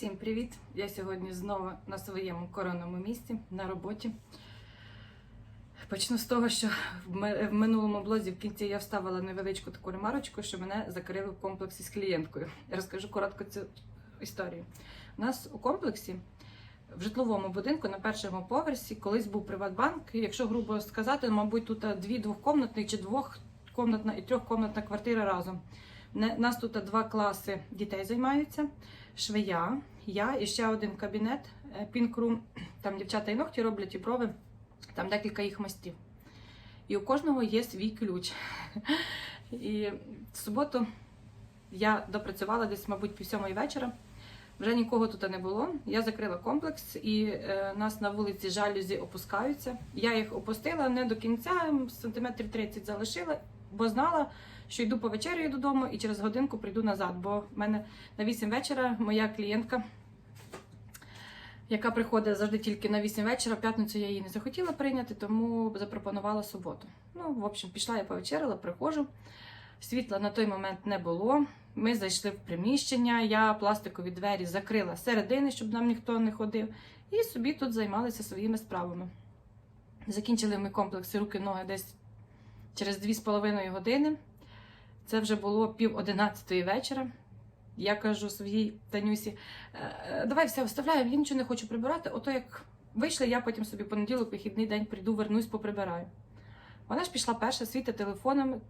Всім привіт! Я сьогодні знову на своєму коронному місці на роботі. Почну з того, що в минулому блозі в кінці я вставила невеличку таку ремарочку, що мене закрили в комплексі з клієнткою. Я розкажу коротко цю історію. У нас у комплексі в житловому будинку на першому поверсі колись був Приватбанк. Якщо грубо сказати, мабуть, тут дві двохкомнатні чи двохкомнатна і трьохкомнатна квартира разом. Нас тут два класи дітей займаються швея, я і ще один кабінет е, пінкрум. Там дівчата і ногті роблять, і брови, там декілька їх майстрів. І у кожного є свій ключ. І в суботу я допрацювала десь, мабуть, пів сьомої вечора. Вже нікого тут не було. Я закрила комплекс, і е, нас на вулиці жалюзі опускаються. Я їх опустила не до кінця, сантиметрів 30 залишила, бо знала, що йду повечеряю додому і через годинку прийду назад. Бо в мене на 8 вечора моя клієнтка, яка приходить завжди тільки на 8 вечора, в п'ятницю я її не захотіла прийняти, тому запропонувала суботу. Ну, в общем, пішла я повечеряла, приходжу. Світла на той момент не було. Ми зайшли в приміщення, я пластикові двері закрила середини, щоб нам ніхто не ходив, і собі тут займалися своїми справами. Закінчили ми комплекси руки-ноги десь через 2,5 години. Це вже було пів одинадцятої вечора. Я кажу своїй Танюсі, «Е, давай все вставляю, я нічого не хочу прибирати. Ото як вийшли, я потім собі понеділок, вихідний день прийду, вернусь, поприбираю. Вона ж пішла перша, світа телефоном,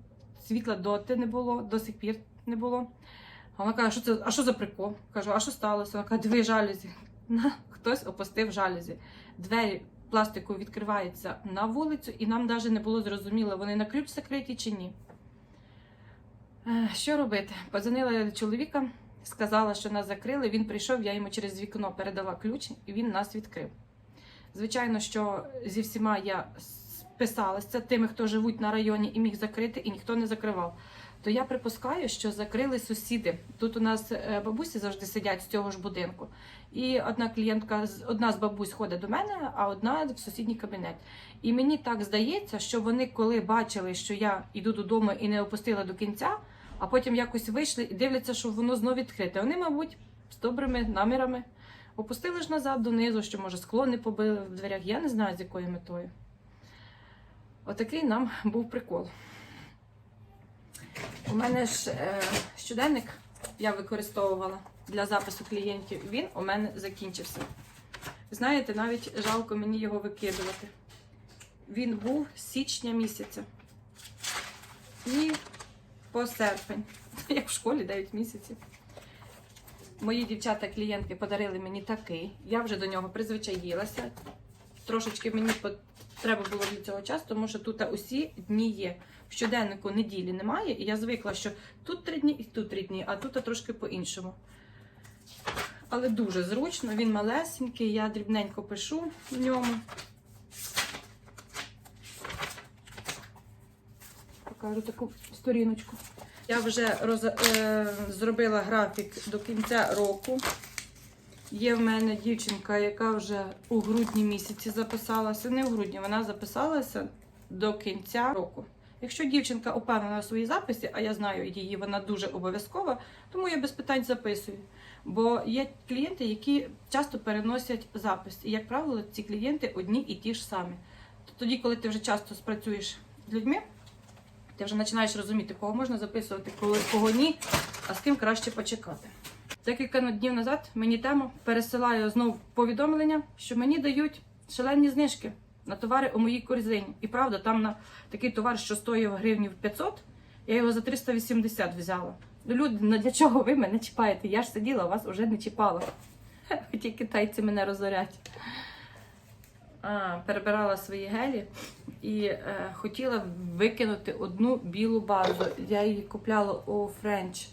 світла доти не було, до сих пір не було. Вона каже, що це, а що за прикол? Кажу, а що сталося? Вона каже, диви жалюзі. Хтось опустив жалюзі. Двері пластику відкриваються на вулицю, і нам навіть не було зрозуміло, вони на ключ закриті чи ні. Е, Що робити? Подзвонила я до чоловіка, сказала, що нас закрили. Він прийшов, я йому через вікно передала ключ, і він нас відкрив. Звичайно, що зі всіма я списалася тими, хто живуть на районі і міг закрити, і ніхто не закривав. То я припускаю, що закрили сусіди. Тут у нас е, бабусі завжди сидять з цього ж будинку. І одна клієнтка, одна з бабусь ходить до мене, а одна в сусідній кабінет. І мені так здається, що вони, коли бачили, що я йду додому і не опустила до кінця, а потім якось вийшли і дивляться, що воно знов відкрите. Вони, мабуть, з добрими намірами опустили ж назад донизу, що може скло не побили в дверях. Я не знаю, з якою метою. Отакий нам був прикол. У мене ж е, щоденник я використовувала для запису клієнтів. Він у мене закінчився. Знаєте, навіть жалко мені його викидувати. Він був з січня місяця. І по серпень, як в школі 9 місяців. Мої дівчата-клієнтки подарили мені такий. Я вже до нього призвичаїлася. Трошечки мені треба було для цього часу, тому що тут усі дні є. В щоденнику неділі немає, і я звикла, що тут три дні і тут три дні, а тут трошки по-іншому. Але дуже зручно, він малесенький, я дрібненько пишу в ньому. Покажу таку сторіночку. Я вже роз, е, зробила графік до кінця року. Є в мене дівчинка, яка вже у грудні місяці записалася. Не у грудні, вона записалася до кінця року. Якщо дівчинка упевнена у своїй записі, а я знаю її, вона дуже обов'язкова, тому я без питань записую. Бо є клієнти, які часто переносять запис. І, як правило, ці клієнти одні і ті ж самі. Тоді, коли ти вже часто спрацюєш з людьми, ти вже починаєш розуміти, кого можна записувати, кого ні, а з ким краще почекати. Декілька днів назад мені тему пересилаю знову повідомлення, що мені дають шалені знижки на товари у моїй корзині. І правда, там на такий товар, що стоїв гривнів 500, я його за 380 взяла. Ну, люди, ну для чого ви мене чіпаєте? Я ж сиділа, вас уже не чіпала. Хоті китайці мене розорять. А, перебирала свої гелі і е, хотіла викинути одну білу базу. Я її купляла у French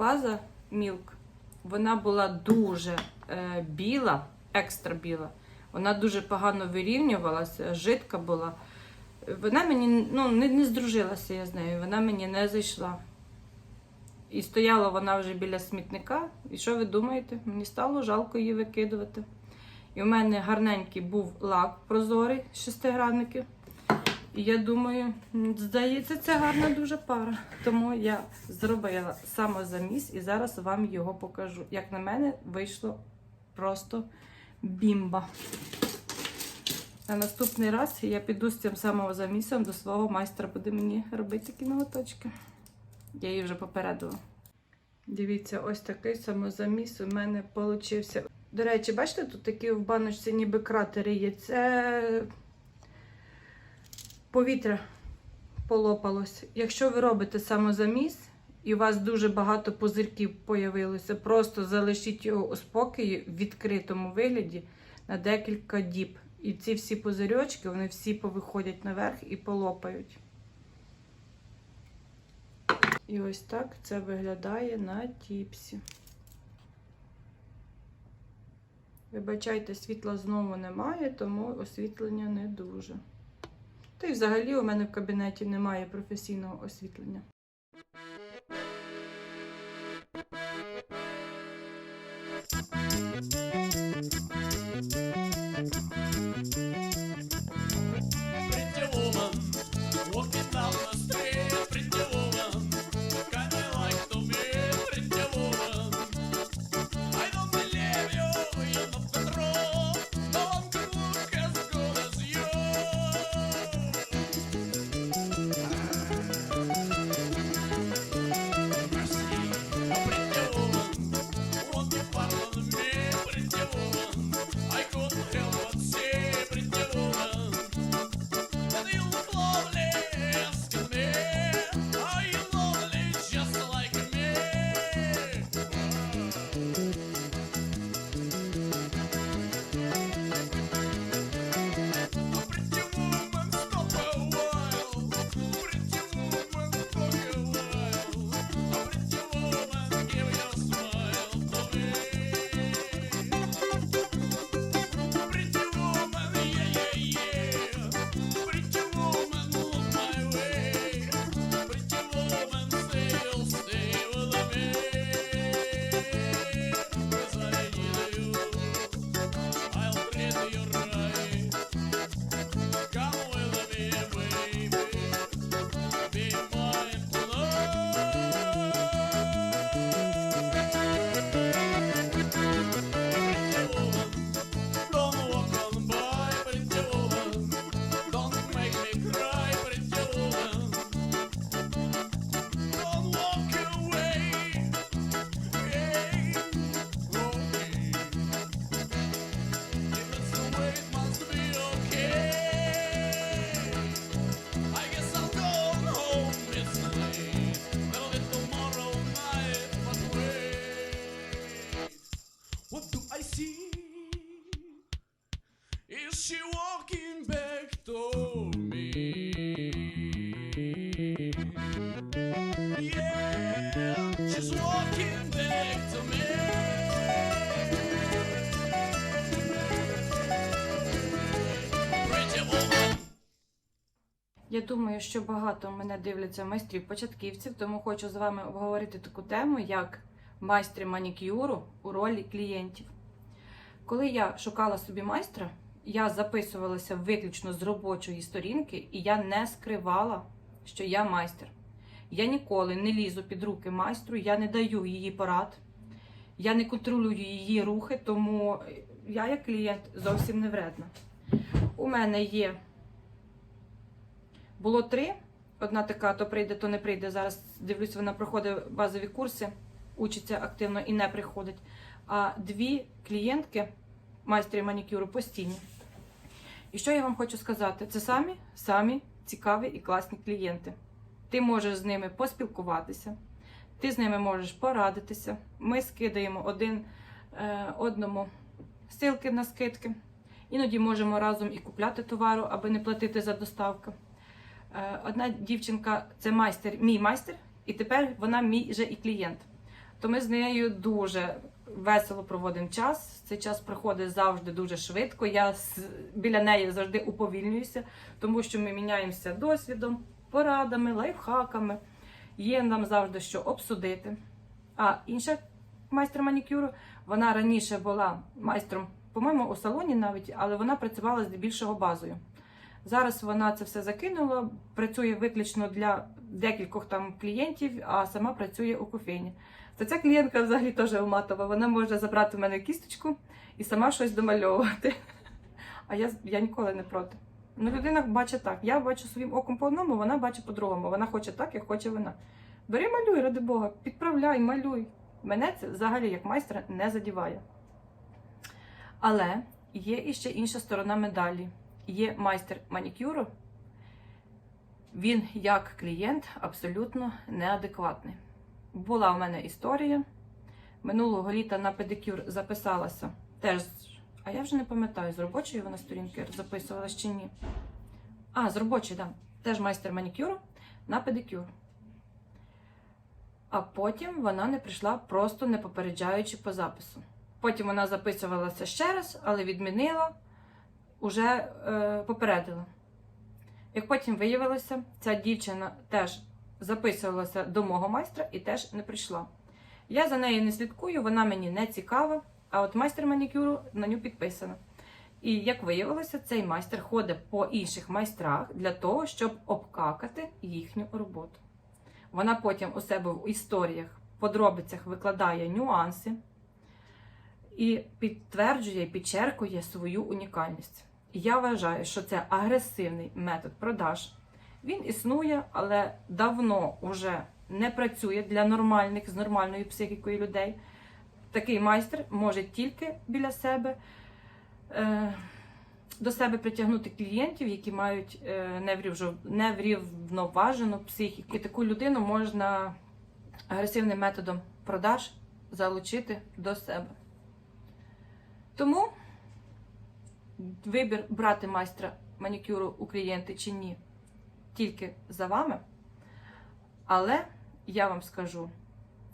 база Milk, вона була дуже е, біла, екстра біла. Вона дуже погано вирівнювалася, жидка була. Вона мені ну, не, не здружилася я з нею, вона мені не зайшла. І стояла вона вже біля смітника. І що ви думаєте? Мені стало жалко її викидувати. І в мене гарненький був лак прозорий з шестигранників. І я думаю, здається, це гарна дуже пара. Тому я зробила самозаміс і зараз вам його покажу. Як на мене, вийшло просто бімба. На наступний раз я піду з цим самозамісом до свого майстра, буде мені робити такі ноготочки. Я її вже попередила. Дивіться, ось такий самозаміс у мене получився. До речі, бачите, тут такі в баночці ніби кратери є. Це повітря полопалось. Якщо ви робите самозаміс і у вас дуже багато пузирків появилося, просто залишіть його у спокої в відкритому вигляді на декілька діб. І ці всі пузирьочки, вони всі повиходять наверх і полопають. І ось так це виглядає на тіпсі. Вибачайте, світла знову немає, тому освітлення не дуже. Та й взагалі у мене в кабінеті немає професійного освітлення. Pretty Я думаю, що багато мене дивляться майстрів-початківців, тому хочу з вами обговорити таку тему, як майстри манікюру у ролі клієнтів. Коли я шукала собі майстра, я записувалася виключно з робочої сторінки, і я не скривала, що я майстер. Я ніколи не лізу під руки майстру, я не даю її порад, я не контролюю її рухи, тому я, як клієнт, зовсім не вредна. У мене є було три. Одна така, то прийде, то не прийде. Зараз дивлюсь, вона проходить базові курси, учиться активно і не приходить. А дві клієнтки, майстри манікюру, постійні. І що я вам хочу сказати? Це самі самі цікаві і класні клієнти. Ти можеш з ними поспілкуватися, ти з ними можеш порадитися. Ми скидаємо один е, одному ссылки на скидки. Іноді можемо разом і купляти товару, аби не платити за доставку. Е, Одна дівчинка це майстер, мій майстер, і тепер вона мій же і клієнт. То ми з нею дуже весело проводимо час. Цей час проходить завжди дуже швидко. Я біля неї завжди уповільнююся, тому що ми міняємося досвідом, порадами, лайфхаками. Є нам завжди що обсудити. А інша майстер манікюру, вона раніше була майстром, по-моєму, у салоні навіть, але вона працювала здебільшого базою. Зараз вона це все закинула, працює виключно для декількох там клієнтів, а сама працює у кофейні. То ця клієнтка взагалі теж уматова. Вона може забрати в мене кісточку і сама щось домальовувати. А я, я ніколи не проти. Ну, людина бачить так. Я бачу своїм оком по одному, вона бачить по-другому. Вона хоче так, як хоче вона. Бери малюй, ради Бога, підправляй, малюй. Мене це взагалі як майстра не задіває. Але є іще інша сторона медалі. Є майстер манікюру. Він як клієнт абсолютно неадекватний. Була в мене історія. Минулого літа на педикюр записалася теж, я вже не пам'ятаю, з робочої вона сторінки записувалась чи ні. А, з робочої, так. Да. Теж майстер манікюру на педикюр. А потім вона не прийшла, просто не попереджаючи по запису. Потім вона записувалася ще раз, але відмінила, уже е, попередила. Як потім виявилося, ця дівчина теж записувалася до мого майстра і теж не прийшла. Я за нею не слідкую, вона мені не цікава, а от майстер манікюру на нього підписана. І як виявилося, цей майстер ходить по інших майстрах для того, щоб обкакати їхню роботу. Вона потім у себе в історіях, подробицях викладає нюанси і підтверджує, підчеркує свою унікальність. Я вважаю, що це агресивний метод продаж. Він існує, але давно вже не працює для нормальних з нормальною психікою людей. Такий майстер може тільки біля себе е, до себе притягнути клієнтів, які мають е, неврівноважену психіку. І таку людину можна агресивним методом продаж залучити до себе. Тому вибір брати майстра манікюру у клієнти чи ні, тільки за вами. Але я вам скажу,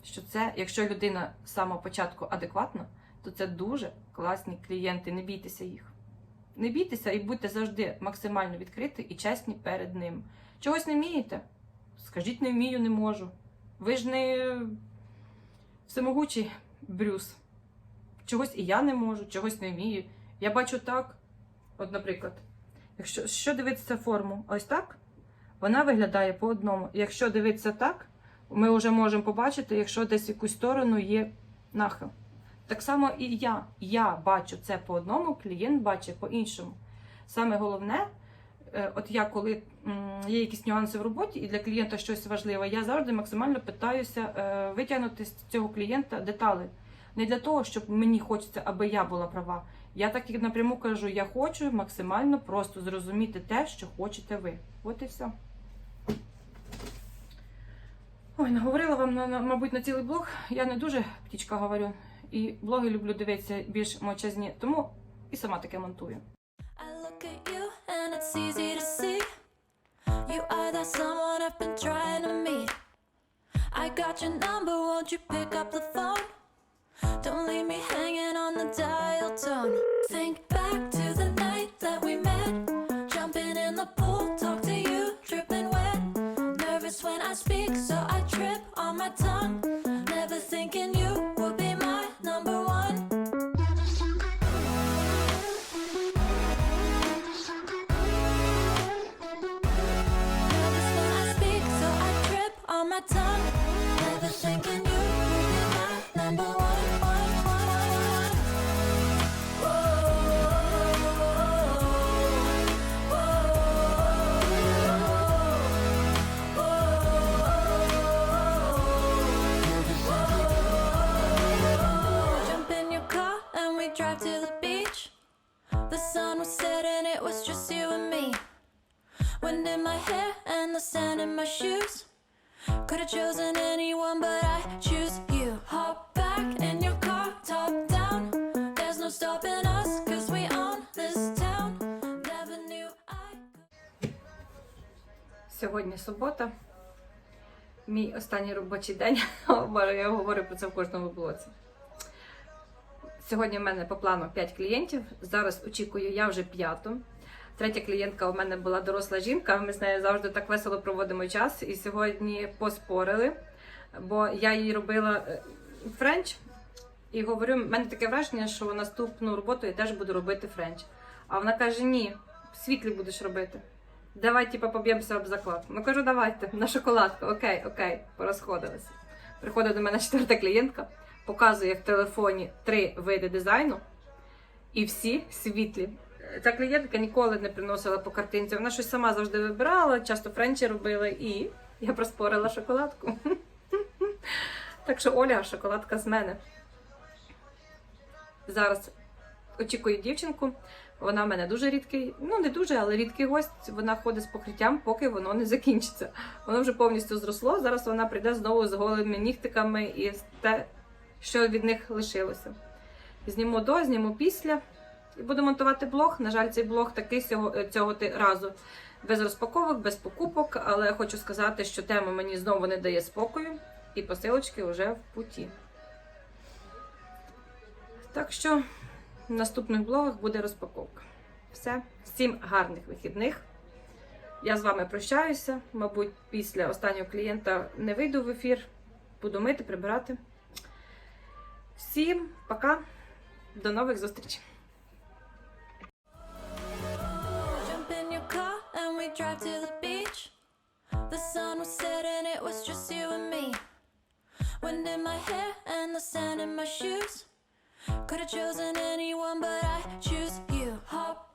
що це, якщо людина з самого початку адекватна, то це дуже класні клієнти. Не бійтеся їх. Не бійтеся і будьте завжди максимально відкриті і чесні перед ним. Чогось не вмієте? Скажіть, не вмію, не можу. Ви ж не всемогучий Брюс. Чогось і я не можу, чогось не вмію. Я бачу так. От, наприклад, якщо що дивитися форму, ось так, вона виглядає по одному. Якщо дивитися так, ми вже можемо побачити, якщо десь в якусь сторону є нахил. Так само і я. Я бачу це по одному, клієнт бачить по іншому. Саме головне, е, от я коли є якісь нюанси в роботі, і для клієнта щось важливе, я завжди максимально питаюся е, витягнути з цього клієнта деталі. Не для того, щоб мені хочеться, аби я була права. Я так і напряму кажу, я хочу максимально просто зрозуміти те, що хочете ви. От і все. Ой, наговорила вам, на, мабуть, на цілий блог. Я не дуже птічка говорю. І блоги люблю дивитися більш мовчазні, тому і сама таке монтую. Don't leave me hanging on the dial tone. Think back to the night that we met. Jumping in the pool, talk to you, dripping wet. When I speak, so I trip on my tongue. Never thinking you in my hair and the sand in my shoes. Could have chosen anyone, but I choose you. Hop back in your car, top down. There's no stopping us, cause we own this town. Never knew I could. Сьогодні субота. Мій останній робочий день. Я говорю про це в кожному блоці. Сьогодні в мене по плану 5 клієнтів. Зараз очікую я вже п'яту. Третя клієнтка у мене була доросла жінка. Ми з нею завжди так весело проводимо час. І сьогодні поспорили, бо я їй робила е, френч. І говорю, в мене таке враження, що наступну роботу я теж буду робити френч. А вона каже: ні, світлі будеш робити. Давай, типа, поб'ємося об заклад. Ну кажу, давайте, на шоколадку. Окей, окей, порозходилися. Приходить до мене четверта клієнтка, показує в телефоні три види дизайну, і всі світлі. Ця клієнтка ніколи не приносила по картинці. Вона щось сама завжди вибирала, часто френчі робила, і я проспорила шоколадку. Так що Оля, шоколадка з мене. Зараз очікую дівчинку. Вона в мене дуже рідкий, ну не дуже, але рідкий гость. Вона ходить з покриттям, поки воно не закінчиться. Воно вже повністю зросло. Зараз вона прийде знову з голими нігтиками і те, що від них лишилося. Зніму до, зніму після і буду монтувати блог. На жаль, цей блог такий цього, цього разу без розпаковок, без покупок. Але хочу сказати, що тема мені знову не дає спокою, і посилочки вже в путі. Так що в наступних блогах буде розпаковка. Все, всім гарних вихідних. Я з вами прощаюся. Мабуть, після останнього клієнта не вийду в ефір. Буду мити, прибирати. Всім пока, до нових зустрічей. Drive to the beach. The sun was setting, it was just you and me. Wind in my hair and the sand in my shoes. Could have chosen anyone, but I choose you. Hop